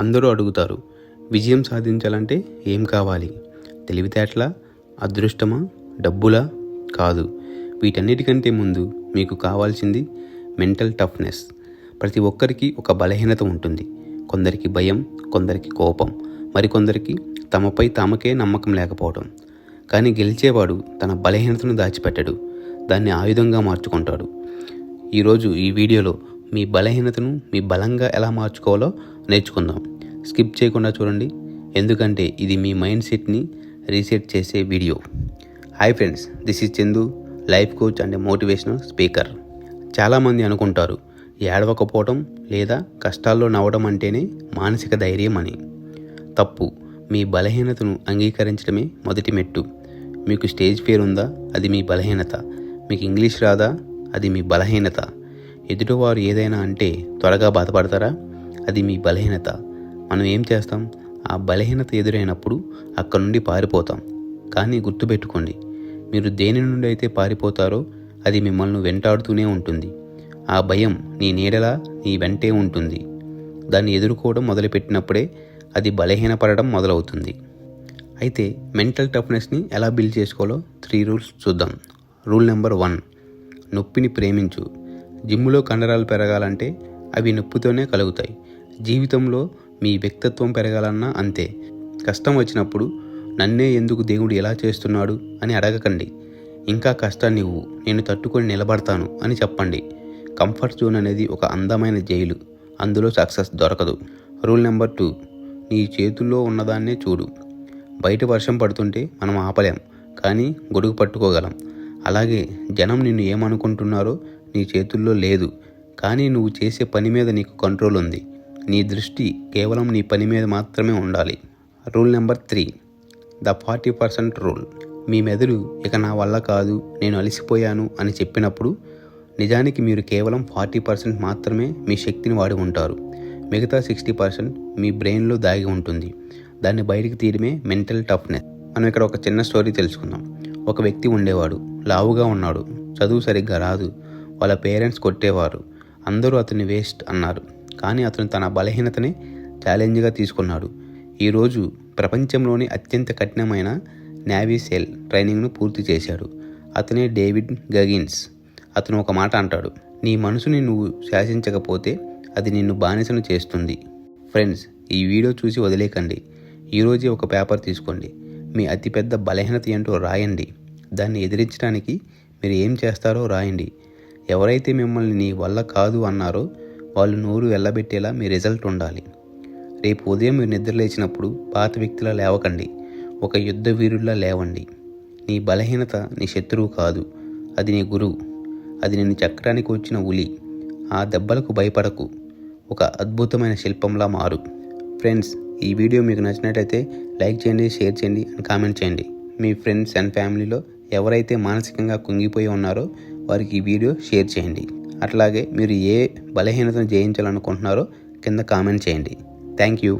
అందరూ అడుగుతారు విజయం సాధించాలంటే ఏం కావాలి? తెలివితేటల అదృష్టమా డబ్బులా? కాదు. వీటన్నిటికంటే ముందు మీకు కావాల్సింది మెంటల్ టఫ్నెస్. ప్రతి ఒక్కరికి ఒక బలహీనత ఉంటుంది. కొందరికి భయం కొందరికి కోపం మరికొందరికి తమపై తామకే నమ్మకం లేకపోవడం. కానీ గెలిచేవాడు తన బలహీనతను దాచిపెట్టడు. దాన్ని ఆయుధంగా మార్చుకుంటాడు. ఈరోజు ఈ వీడియోలో మీ బలహీనతను మీ బలంగా ఎలా మార్చుకోవాలో నేర్చుకుందాం. స్కిప్ చేయకుండా చూడండి. ఎందుకంటే ఇది మీ మైండ్ సెట్ని రీసెట్ చేసే video. Hi friends this is Chandu life coach and motivational speaker. చాలామంది అనుకుంటారు ఏడవకపోవటం లేదా కష్టాల్లో నవ్వడం అంటేనే మానసిక ధైర్యం అని. తప్పు మీ బలహీనతను అంగీకరించడమే మొదటి మెట్టు. మీకు స్టేజ్ ఫేర్ ఉందా? అది మీ బలహీనత. మీకు ఇంగ్లీష్ రాదా? అది మీ బలహీనత. ఎదుటివారు ఏదైనా అంటే త్వరగా బాధపడతారా? అది మీ బలహీనత. మనం ఏం చేస్తాం? ఆ బలహీనత ఎదురైనప్పుడు అక్కడ నుండి పారిపోతాం. కానీ గుర్తుపెట్టుకోండి మీరు దేని నుండి అయితే పారిపోతారో అది మిమ్మల్ని వెంటాడుతూనే ఉంటుంది. ఆ భయం నీ నీడలా నీ వెంటే ఉంటుంది. దాన్ని ఎదుర్కోవడం మొదలుపెట్టినప్పుడే అది బలహీనపడడం మొదలవుతుంది. అయితే మెంటల్ టఫ్నెస్ని ఎలా బిల్డ్ చేసుకోవాలో త్రీ రూల్స్ చూద్దాం. రూల్ నెంబర్ వన్ నొప్పిని ప్రేమించు. జిమ్లో కండరాలు పెరగాలంటే అవి నొప్పితోనే కలుగుతాయి. జీవితంలో మీ వ్యక్తిత్వం పెరగాలన్నా అంతే. కష్టం వచ్చినప్పుడు నన్నే ఎందుకు దేవుడు ఎలా చేస్తున్నాడు అని అడగకండి. ఇంకా కష్టాన్ని ఇవ్వు. నేను తట్టుకొని నిలబడతాను అని చెప్పండి. కంఫర్ట్ జోన్ అనేది ఒక అందమైన జైలు. అందులో సక్సెస్ దొరకదు. Rule number two. నీ చేతుల్లో ఉన్నదాన్నే చూడు. బయట వర్షం పడుతుంటే మనం ఆపలేం కానీ గొడుగు పట్టుకోగలం. అలాగే జనం నిన్ను ఏమనుకుంటున్నారో నీ చేతుల్లో లేదు కానీ నువ్వు చేసే పని మీద నీకు కంట్రోల్ ఉంది. నీ దృష్టి కేవలం నీ పని మీద మాత్రమే ఉండాలి. Rule number three. The forty percent rule. మీ మెదడు ఇక నా వల్ల కాదు నేను అలసిపోయాను అని చెప్పినప్పుడు నిజానికి మీరు కేవలం ఫార్టీ పర్సెంట్ మాత్రమే మీ శక్తిని వాడి ఉంటారు. మిగతా సిక్స్టీ పర్సెంట్ మీ బ్రెయిన్లో దాగి ఉంటుంది. దాన్ని బయటికి తీయడమే మెంటల్ టఫ్నెస్. మనం ఇక్కడ ఒక చిన్న స్టోరీ తెలుసుకుందాం. ఒక వ్యక్తి ఉండేవాడు లావుగా ఉన్నాడు చదువు సరిగ్గా రాదు వాళ్ళ పేరెంట్స్ కొట్టేవారు అందరూ అతన్ని వేస్ట్ అన్నారు. కానీ అతను తన బలహీనతనే ఛాలెంజ్గా తీసుకున్నాడు. ఈరోజు ప్రపంచంలోని అత్యంత కఠినమైన నేవీ సెల్ ట్రైనింగ్ను పూర్తి చేశాడు. అతనే డేవిడ్ గగిన్స్ అతను ఒక మాట అంటాడు నీ మనసుని నువ్వు శాసించకపోతే అది నిన్ను బానిసను చేస్తుంది. ఫ్రెండ్స్ ఈ వీడియో చూసి వదిలేకండి. ఈరోజే ఒక పేపర్ తీసుకోండి. మీ అతిపెద్ద బలహీనత ఏంటో రాయండి. దాన్ని ఎదిరించడానికి మీరు ఏం చేస్తారో రాయండి. ఎవరైతే మిమ్మల్ని నీ వల్ల కాదు అన్నారో వాళ్ళు నోరు వెళ్ళబెట్టేలా మీ రిజల్ట్ ఉండాలి. రేపు ఉదయం మీరు నిద్ర లేచినప్పుడు పాత వ్యక్తిలా లేవకండి. ఒక యుద్ధ వీరుల్లా లేవండి. నీ బలహీనత నీ శత్రువు కాదు. అది నీ గురువు. అది నిన్ను చక్రానికి వచ్చిన ఉలి. ఆ దెబ్బలకు భయపడకు. ఒక అద్భుతమైన శిల్పంలా మారు. ఫ్రెండ్స్ ఈ వీడియో మీకు నచ్చినట్టయితే లైక్ చేయండి షేర్ చేయండి అండ్ కామెంట్ చేయండి. మీ ఫ్రెండ్స్ అండ్ ఫ్యామిలీలో ఎవరైతే మానసికంగా కుంగిపోయి ఉన్నారో వారికి ఈ వీడియో షేర్ చేయండి. అట్లాగే మీరు ఏ బలహీనతను జయించాలనుకుంటున్నారో కింద కామెంట్ చేయండి. Thank you.